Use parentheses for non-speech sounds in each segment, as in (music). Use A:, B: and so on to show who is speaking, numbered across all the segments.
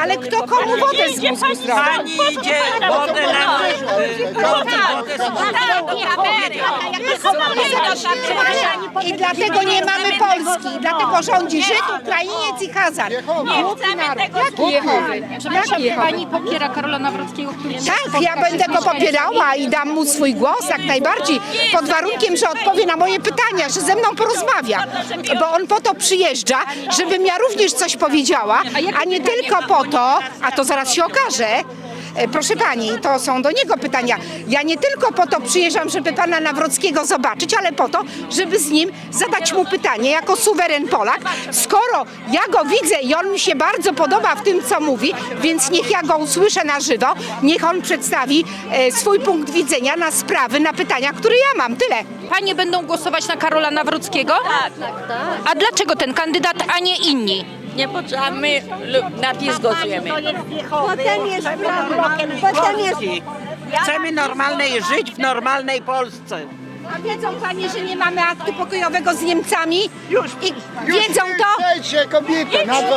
A: Ale kto komu wodę z mózgu zrobił?
B: Pani idzie wodę na wodę
A: I dlatego nie mamy Polski. Dlatego rządzi Żyd, Ukrainiec i Hazar. Głupi naród.
C: Jaki Jehowy? Przepraszam, pani popiera Karola Nawrockiego, który
A: Tak, ja będę go popierała i dam mu swój głos jak najbardziej, pod warunkiem, że odpowie na moje pytania, że ze mną porozmawia, bo on po to przyjeżdża, żebym ja również coś powiedziała, a nie tylko po to, a to zaraz się okaże, E, Proszę pani, to są do niego pytania. Ja nie tylko po to przyjeżdżam, żeby pana Nawrockiego zobaczyć, ale po to, żeby z nim zadać mu pytanie jako suweren Polak. Skoro ja go widzę i on mi się bardzo podoba w tym, co mówi, więc niech ja go usłyszę na żywo, niech on przedstawi e, swój punkt widzenia na sprawy, na pytania, które ja mam. Tyle.
C: Panie będą głosować na Karola Nawrockiego? Tak, A dlaczego ten kandydat, a nie inni?
B: Nie potrzeba, my lu- na PiS głosujemy.
D: Potem jest potem jest
B: Chcemy normalnej żyć w normalnej Polsce.
A: A wiedzą panie, że nie mamy aktu pokojowego z Niemcami? Już. I wiedzą to?
E: Wejdźcie kobieta, na to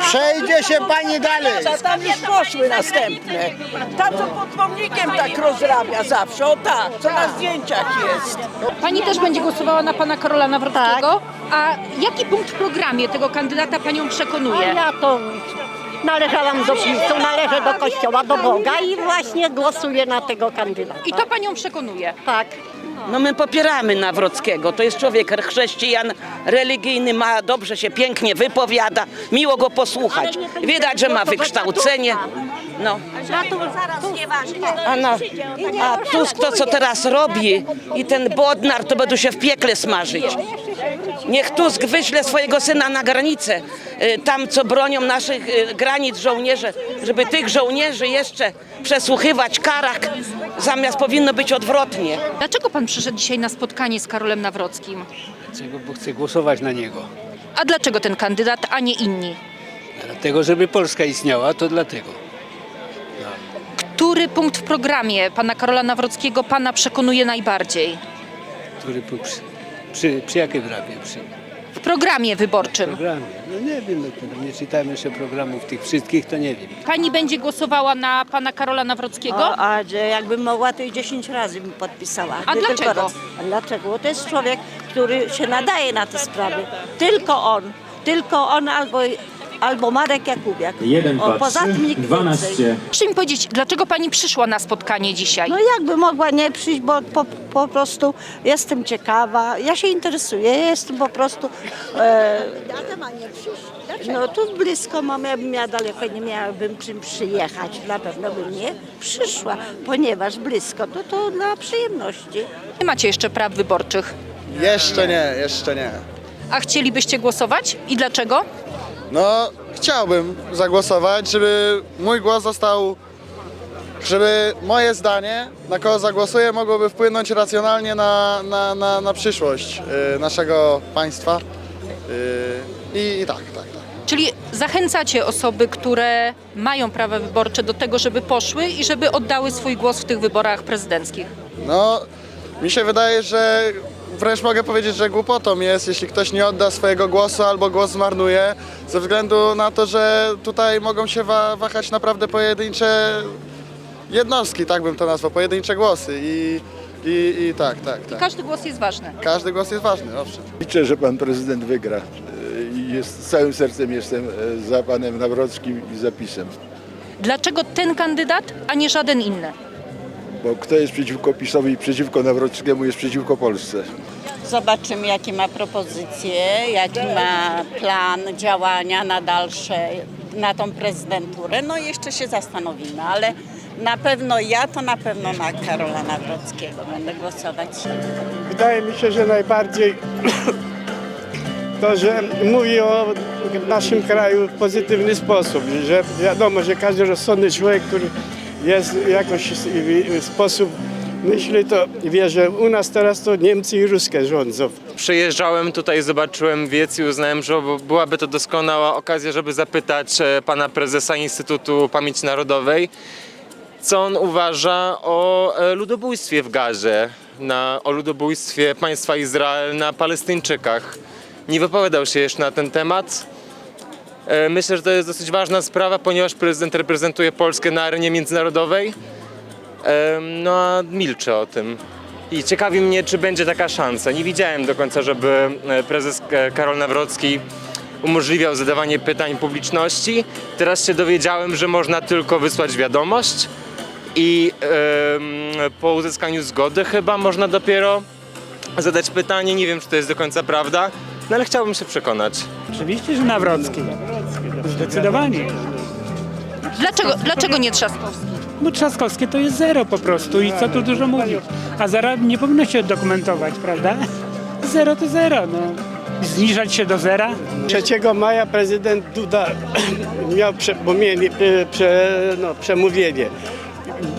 E: przejdzie się pani dalej.
F: Tam już poszły następne. Tam co pod pomnikiem tak rozrabia zawsze, o tak, co na zdjęciach jest.
C: Pani też będzie głosowała na pana Karola Nawrockiego? A jaki punkt w programie tego kandydata panią przekonuje?
D: ja to należałam do PiSu, należę do Kościoła, do Boga i właśnie głosuję na tego kandydata.
C: I to panią przekonuje.
D: Tak.
B: No my popieramy Nawrockiego. To jest człowiek chrześcijan, religijny, ma dobrze się pięknie wypowiada, miło go posłuchać. Widać, że ma wykształcenie. No. A, na, a Tusk to, co teraz robi i ten Bodnar, to będą się w piekle smażyć. Niech Tusk wyśle swojego syna na granicę, y, tam co bronią naszych y, granic żołnierze, żeby tych żołnierzy jeszcze przesłuchiwać, karach, zamiast powinno być odwrotnie.
C: Dlaczego pan przyszedł dzisiaj na spotkanie z Karolem Nawrockim?
G: Dlaczego? Bo chcę głosować na niego.
C: A dlaczego ten kandydat, a nie inni?
G: Dlatego, żeby Polska istniała, to dlatego.
C: Który punkt w programie pana Karola Nawrockiego pana przekonuje najbardziej?
G: Który przy, przy, przy jakiej prawie? Przy
C: W programie wyborczym.
G: programie. No nie wiem, no to nie czytałem jeszcze programów tych wszystkich, to nie wiem.
C: Pani będzie głosowała na pana Karola Nawrockiego?
H: O, a że jakbym mogła, to i 10 razy bym podpisała.
C: A
H: tylko
C: dlaczego?
H: raz. A dlaczego? Bo to jest człowiek, który się nadaje na te sprawy. Tylko on. Tylko on albo, albo Marek Jakubiak.
I: 1,
H: o,
I: 2,
H: poza
I: 3,
H: tym nikt
I: 12.
H: więcej.
C: Proszę mi powiedzieć, dlaczego pani przyszła na spotkanie dzisiaj?
H: No jakby mogła nie przyjść, bo po, po prostu jestem ciekawa. Ja się interesuję, ja jestem po prostu... E, no tu blisko mam, jakbym miała daleko, nie miałabym czym przyjechać. Na pewno bym nie przyszła, ponieważ blisko, to to dla przyjemności.
C: Nie macie jeszcze praw wyborczych.
E: Jeszcze nie, jeszcze nie.
C: A chcielibyście głosować? I dlaczego?
E: No, chciałbym zagłosować, żeby mój głos został, żeby moje zdanie, na kogo zagłosuję, mogłoby wpłynąć racjonalnie na, na, na, na przyszłość y, naszego państwa. Y, i, I tak, tak, tak.
C: Czyli zachęcacie osoby, które mają prawa wyborcze do tego, żeby poszły i żeby oddały swój głos w tych wyborach prezydenckich.
E: No, mi się wydaje, że wręcz mogę powiedzieć, że głupotą jest, jeśli ktoś nie odda swojego głosu albo głos zmarnuje, ze względu na to, że tutaj mogą się wa- wahać naprawdę pojedyncze jednostki, tak bym to nazwał, pojedyncze głosy i, i, i tak, tak, tak.
C: Każdy głos jest ważny.
E: Każdy głos jest ważny, owszem.
J: Liczę, że pan prezydent wygra. I jest, z całym sercem jestem e, za panem Nawrockim i zapisem.
C: Dlaczego ten kandydat, a nie żaden inny?
J: Bo kto jest przeciwko PiSowi i przeciwko Nawrockiemu jest przeciwko Polsce.
H: Zobaczymy, jakie ma propozycje, jaki ma plan działania na dalsze, na tą prezydenturę. No i jeszcze się zastanowimy, ale na pewno ja to na pewno na Karola Nawrockiego będę głosować.
K: Wydaje mi się, że najbardziej (clears throat) to, że mówi o naszym kraju w pozytywny sposób, że wiadomo, że każdy rozsądny człowiek, który jest jakoś sposób myśli, to wie, że u nas teraz to Niemcy i Ruskie rządzą.
L: Przyjeżdżałem tutaj, zobaczyłem wiec i uznałem, że byłaby to doskonała okazja, żeby zapytać e, pana prezesa Instytutu Pamięci Narodowej, co on uważa o e, ludobójstwie w Gazie, na, o ludobójstwie państwa Izrael na Palestyńczykach. nie wypowiadał się jeszcze na ten temat. E, Myślę, że to jest dosyć ważna sprawa, ponieważ prezydent reprezentuje Polskę na arenie międzynarodowej. Em, No a milczę o tym. I ciekawi mnie, czy będzie taka szansa. Nie widziałem do końca, żeby e, prezes e, Karol Nawrocki umożliwiał zadawanie pytań publiczności. Teraz się dowiedziałem, że można tylko wysłać wiadomość i em, po uzyskaniu zgody chyba można dopiero zadać pytanie. Nie wiem, czy to jest do końca prawda, no ale chciałbym się przekonać.
K: Oczywiście, że Nawrocki. Zdecydowanie.
C: Dlaczego, dlaczego nie Trzaskowski?
K: Bo Trzaskowskie to jest zero po prostu i co tu dużo mówić. A zera nie powinno się dokumentować, prawda? Zero to zero, no. Zniżać się do zera? 3 maja prezydent Duda (clears throat) miał przemówienie, prze, no, przemówienie.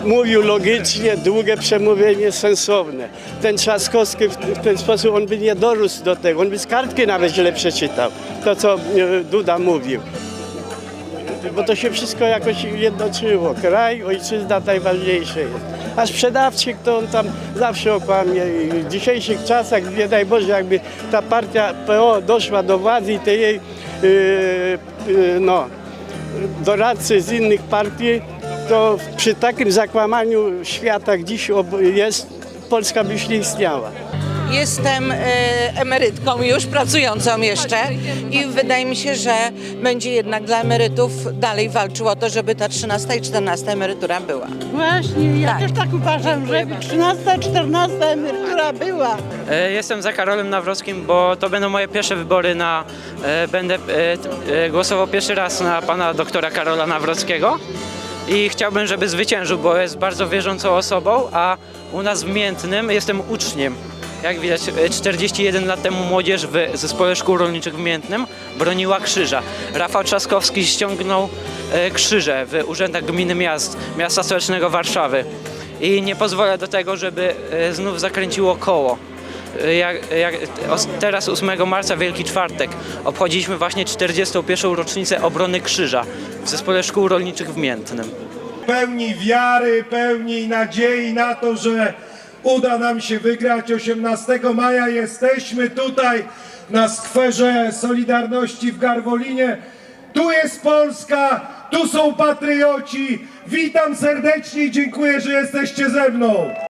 K: Mówił logicznie, długie przemówienie, sensowne. Ten Trzaskowski w ten sposób, on by nie dorósł do tego, on by z kartki nawet źle przeczytał, to co e, Duda mówił. Bo to się wszystko jakoś jednoczyło. Kraj, ojczyzna najważniejsze jest. A sprzedawczyk to on tam zawsze okłamie. I w dzisiejszych czasach, nie daj Boże, jakby ta partia PO doszła do władzy i te jej yy, yy, no, doradcy z innych partii, to przy takim zakłamaniu świata, jak dziś jest, Polska by już nie istniała.
I: Jestem e, emerytką już, pracującą jeszcze i wydaje mi się, że będzie jednak dla emerytów dalej walczył o to, żeby ta 13 i 14 emerytura była.
H: Właśnie, ja
I: Tak.
H: też tak uważam, żeby 13, 14 emerytura była.
M: E, Jestem za Karolem Nawrockim, bo to będą moje pierwsze wybory na. e, Będę głosował pierwszy raz na pana doktora Karola Nawrockiego i chciałbym, żeby zwyciężył, bo jest bardzo wierzącą osobą, a u nas w Miętnym jestem uczniem. Jak widać, e, 41 lat temu młodzież w Zespole Szkół Rolniczych w Miętnym broniła krzyża. Rafał Trzaskowski ściągnął e, krzyże w urzędach gminy miast, miasta stołecznego Warszawy. I nie pozwolę do tego, żeby e, znów zakręciło koło. Jak, jak, teraz 8 marca, Wielki Czwartek, obchodziliśmy właśnie 41. rocznicę obrony krzyża w Zespole Szkół Rolniczych w Miętnym.
N: pełni wiary, pełni nadziei na to, że uda nam się wygrać 18 maja. Jesteśmy tutaj na skwerze Solidarności w Garwolinie. Tu jest Polska, tu są patrioci. Witam serdecznie i dziękuję, że jesteście ze mną.